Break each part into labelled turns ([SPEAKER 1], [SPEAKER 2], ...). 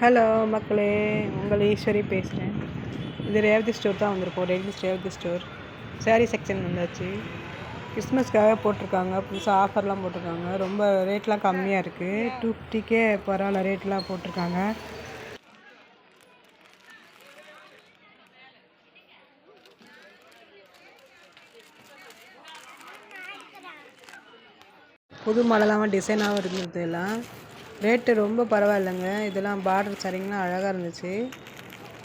[SPEAKER 1] Hello மக்களே. உங்கள் ஈஸ்வரி பேசுகிறேன் இது ரேவதி ஸ்டோர் தான் வந்திருக்கோம். ரேவதி ரேவதி ஸ்டோர் சாரீ செக்ஷன் வந்தாச்சு. கிறிஸ்மஸ்க்காக போட்டிருக்காங்க. புதுசாக ஆஃபர்லாம் போட்டிருக்காங்க. ரொம்ப ரேட்லாம் கம்மியாக இருக்குது டூ ஃபிஃப்டிக்கே பரவாயில்ல ரேட்லாம் போட்டிருக்காங்க. புது மாடலாகவும் டிசைனாகவும் இருந்தது எல்லாம். ரேட்டு ரொம்ப பரவாயில்லைங்க. இதெல்லாம் பார்டர் சரிங்கலாம் அழகாக இருந்துச்சு.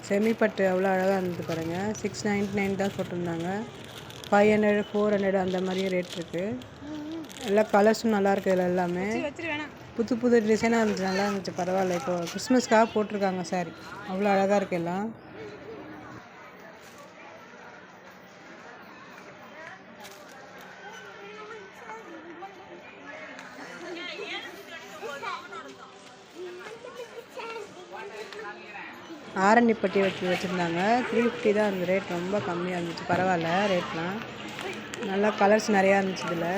[SPEAKER 1] செமிப்பட்டு அவ்வளோ அழகாக இருந்தது பாருங்கள் சிக்ஸ் நைன்ட்டி நைன் தான் போட்டிருந்தாங்க. ஃபைவ் ஹண்ட்ரட் ஃபோர் ஹண்ட்ரட் அந்த மாதிரியும் ரேட் இருக்குது எல்லா கலர்ஸும் நல்லா இருக்குது இதில் எல்லாமே. புது புது டிசைனாக இருந்துச்சு நல்லா இருந்துச்சு. பரவாயில்ல. இப்போ கிறிஸ்மஸ்க்காக போட்டிருக்காங்க சாரி அவ்வளோ அழகாக இருக்குது எல்லாம். ஆரண்டிப்பட்டி வச்சு வச்சுருந்தாங்க. த்ரீ ஃபிஃப்டி தான் அந்த ரேட் ரொம்ப கம்மியாக இருந்துச்சு. பரவாயில்ல ரேட்லாம் நல்லா கலர்ஸ் நிறையா இருந்துச்சு இதில்.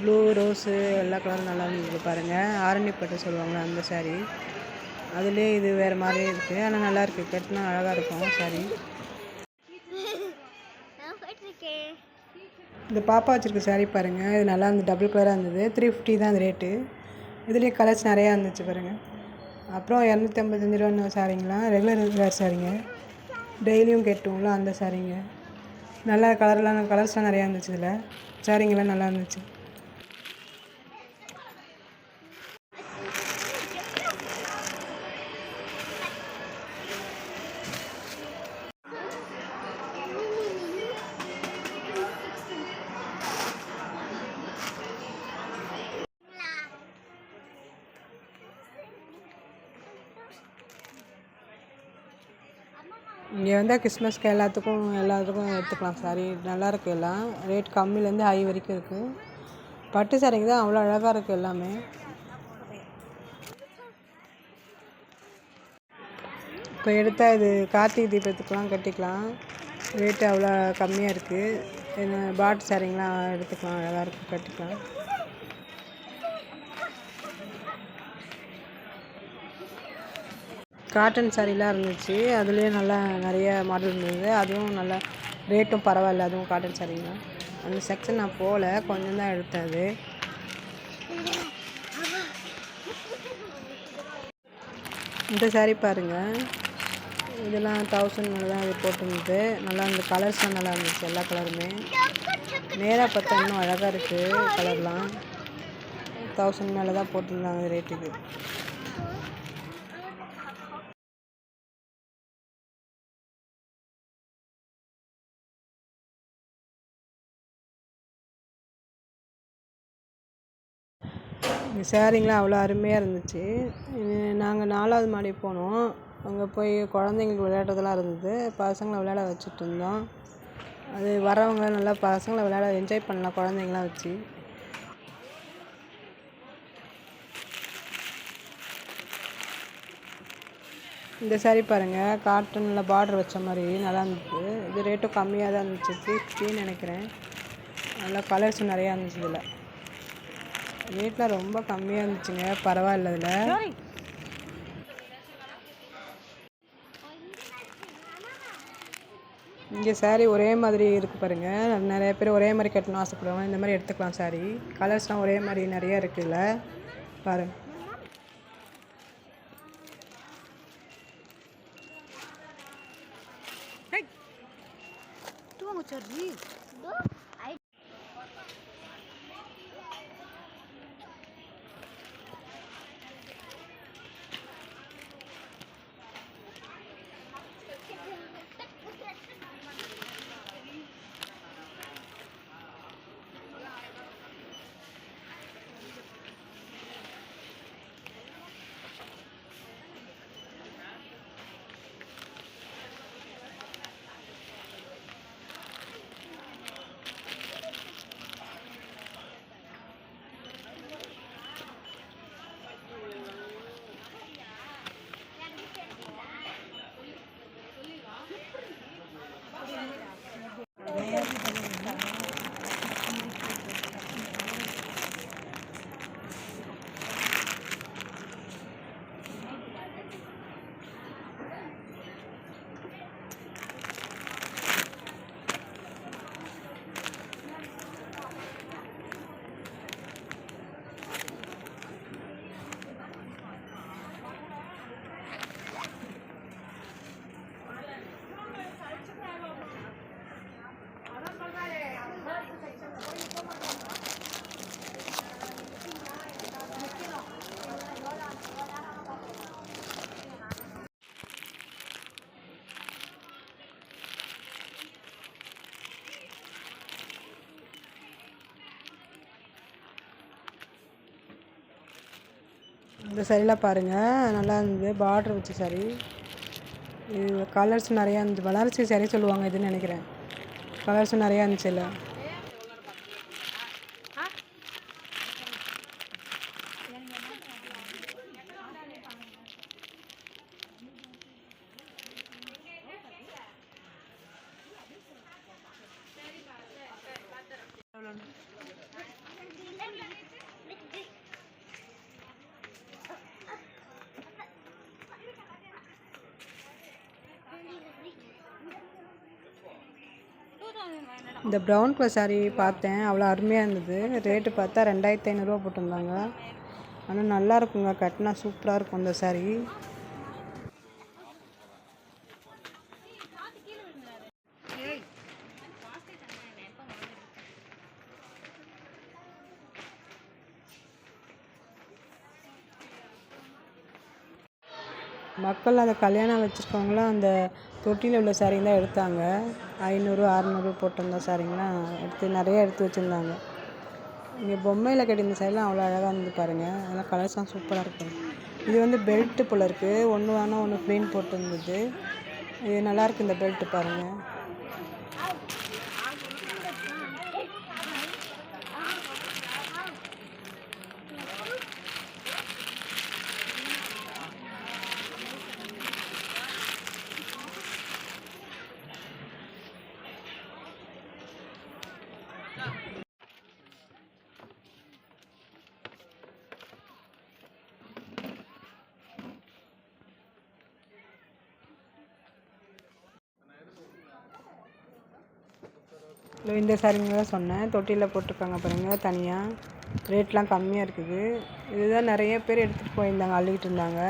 [SPEAKER 1] ப்ளூ ரோஸு எல்லா கலரும் நல்லா இருந்தது பாருங்கள் ஆரண்டிப்பட்டு சொல்லுவாங்க அந்த சாரீ அதுலேயே இது வேறு மாதிரி இருக்குது ஆனால் நல்லாயிருக்கு கட்டினா அழகாக இருக்கும் சாரி இந்த பாப்பா வச்சுருக்க சாரீ பாருங்கள் இது நல்லா இருந்தது டபுள் கலராக இருந்தது. த்ரீ ஃபிஃப்டி தான் அந்த ரேட்டு இதுலேயே கலர்ஸ் நிறையா இருந்துச்சு பாருங்கள் அப்புறம் இரநூத்தி ஐம்பத்தஞ்சு ரூபா சாரீங்களாம் ரெகுலர் வேர் ஸாரீங்க டெய்லியும் கட்டுவோம்ல அந்த சாரீங்க நல்லா கலர்லாம் கலர்ஸ்லாம் நிறையா இருந்துச்சு இதில். சாரீங்கெல்லாம் நல்லா இருந்துச்சு. இங்கே வந்தால் கிறிஸ்மஸ்க்கு எல்லாத்துக்கும் எல்லாத்துக்கும் எடுத்துக்கலாம் சாரி நல்லா இருக்குது எல்லாம். ரேட் கம்மிலேருந்து ஹை வரைக்கும் இருக்குது பட்டு சாரிங்க தான் அவ்வளோ அழகாக இருக்குது எல்லாமே. இப்போ எடுத்தால் இது கார்த்திகை தீபத்துக்கெலாம் கட்டிக்கலாம். ரேட்டு அவ்வளோ கம்மியாக இருக்குது பாட்டு சாரிங்கெலாம் எடுத்துக்கலாம். அழகாக இருக்குது கட்டிக்கலாம். காட்டன் சாரீலாம் இருந்துச்சு. அதுலேயே நல்லா நிறைய மாடல் இருந்தது. அதுவும் நல்லா ரேட்டும் பரவாயில்ல அதுவும் காட்டன் சாரீங்க அந்த செக்ஷன் நான் போகல கொஞ்சம் தான் எடுத்தேன் அது இந்த சாரீ பாருங்கள் இதெல்லாம் தௌசண்ட் மேலே தான் இது போட்டிருந்தது. நல்லா இந்த கலர்ஸ்லாம் நல்லா இருந்துச்சு எல்லா கலருமே நேராக பார்த்தா இன்னும் அழகாக இருக்குது கலர்லாம் தௌசண்ட் மேலே தான் போட்டிருந்தாங்க ரேட்டுக்கு இந்த சேரீங்களாம் அவ்வளோ அருமையாக இருந்துச்சு. நாங்கள் நாலாவது மாடி போனோம். அங்கே போய் குழந்தைங்களுக்கு விளையாடுறதெல்லாம் இருந்தது. பசங்களை விளையாட வச்சுட்டு இருந்தோம். அது வரவங்க நல்லா பசங்களை விளையாட என்ஜாய் பண்ணலாம் குழந்தைங்களாம் வச்சு. இந்த சாரீ பாருங்கள் காட்டனில் பார்டர் வச்ச மாதிரி நல்லா இருந்துச்சு இது ரேட்டும் கம்மியாக தான் இருந்துச்சு. சிக்ஸ்டின்னு நினைக்கிறேன். நல்லா கலர்ஸும் நிறையா இருந்துச்சு இதில். ரேட்லாம் ரொம்ப கம்மியாக இருந்துச்சுங்க. பரவாயில்ல இதில் இங்கே சாரீ ஒரே மாதிரி இருக்குது பாருங்கள் நிறைய பேர் ஒரே மாதிரி கட்டணும் ஆசைப்படுவாங்க. இந்த மாதிரி எடுத்துக்கலாம் சாரீ கலர்ஸ்லாம் ஒரே மாதிரி நிறைய இருக்குதுல்ல பாருங்கள் இந்த சரிலாம் பாருங்கள் நல்லா இருந்தது. பார்டர் வச்ச சரி. இது கலர்ஸ் நிறையா இருந்துச்சு. பனாரசி சரி சொல்லுவாங்க இதுன்னு நினைக்கிறேன். கலர்ஸும் நிறையா இருந்துச்சு இந்த ப்ரௌன் கலர் சாரீ பார்த்தேன். அவ்வளோ அருமையாக இருந்தது. ரேட்டு பார்த்தா ரெண்டாயிரத்தி ஐநூறுரூவா போட்டிருந்தாங்க. ஆனால் நல்லா இருக்குங்க. கட்டினா சூப்பராக இருக்கும் இந்த சாரீ மக்கள் அந்த கல்யாணம் வச்சுருக்கவங்களாம் அந்த தொட்டியில் உள்ள சாரீங்க தான் எடுத்தாங்க. ஐநூறு அறநூறு போட்டிருந்த சாரீங்களாம் எடுத்து நிறைய எடுத்து வச்சுருந்தாங்க. இங்கே பொம்மையில் கட்டியிருந்த சாரிலாம் அவ்வளோ அழகாக இருந்து பாருங்கள் அதெல்லாம் கலர்ஸ்லாம் சூப்பராக இருக்கும். இது வந்து பெல்ட்டு போல் இருக்குது ஒன்று வேணால் ஒன்று ப்ளெயின் போட்டிருந்தது. இது நல்லாயிருக்கு இந்த பெல்ட்டு பாருங்கள் இந்த சாரீங்க தான் சொன்னேன். தொட்டியில் போட்டிருக்காங்க பாருங்கள் தனியாக ரேட்லாம் கம்மியாக இருக்குது. இதுதான் நிறைய பேர் எடுத்துகிட்டு போயிருந்தாங்க அள்ளிக்கிட்டு இருந்தாங்க.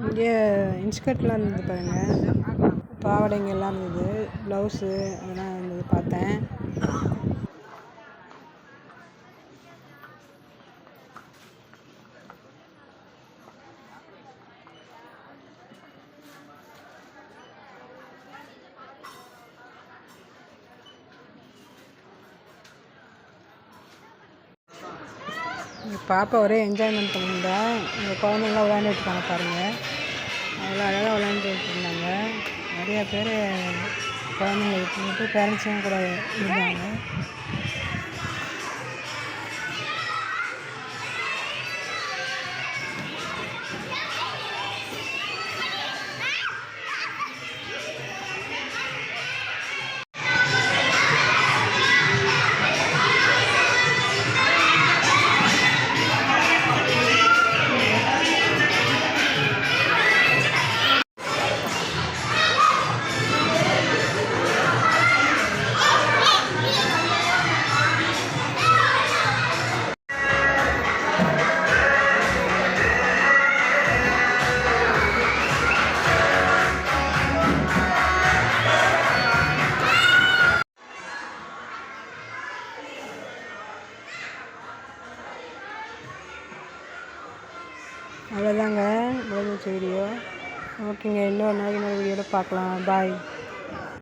[SPEAKER 1] இங்கே இன்ஸ்கர்ட்லாம் இருந்தது பாருங்கள் பாவாடைங்கெல்லாம் இருந்தது. ப்ளவுஸு அதெல்லாம் இருந்தது பார்த்தேன். பாப்பா ஒரே என்ஜாய்மெண்ட் பண்ணியிருந்தா எங்கள் குழந்தைங்களாம் விளையாண்டுட்டு இருக்காங்க பாருங்கள் அவ்வளோ அழகாக விளையாண்டுட்டு இருந்தாங்க. நிறைய பேர் குழந்தைங்க விட்டுட்டு பேரண்ட்ஸும் கூட இருந்தாங்க. பார்க்கலாம். பாய்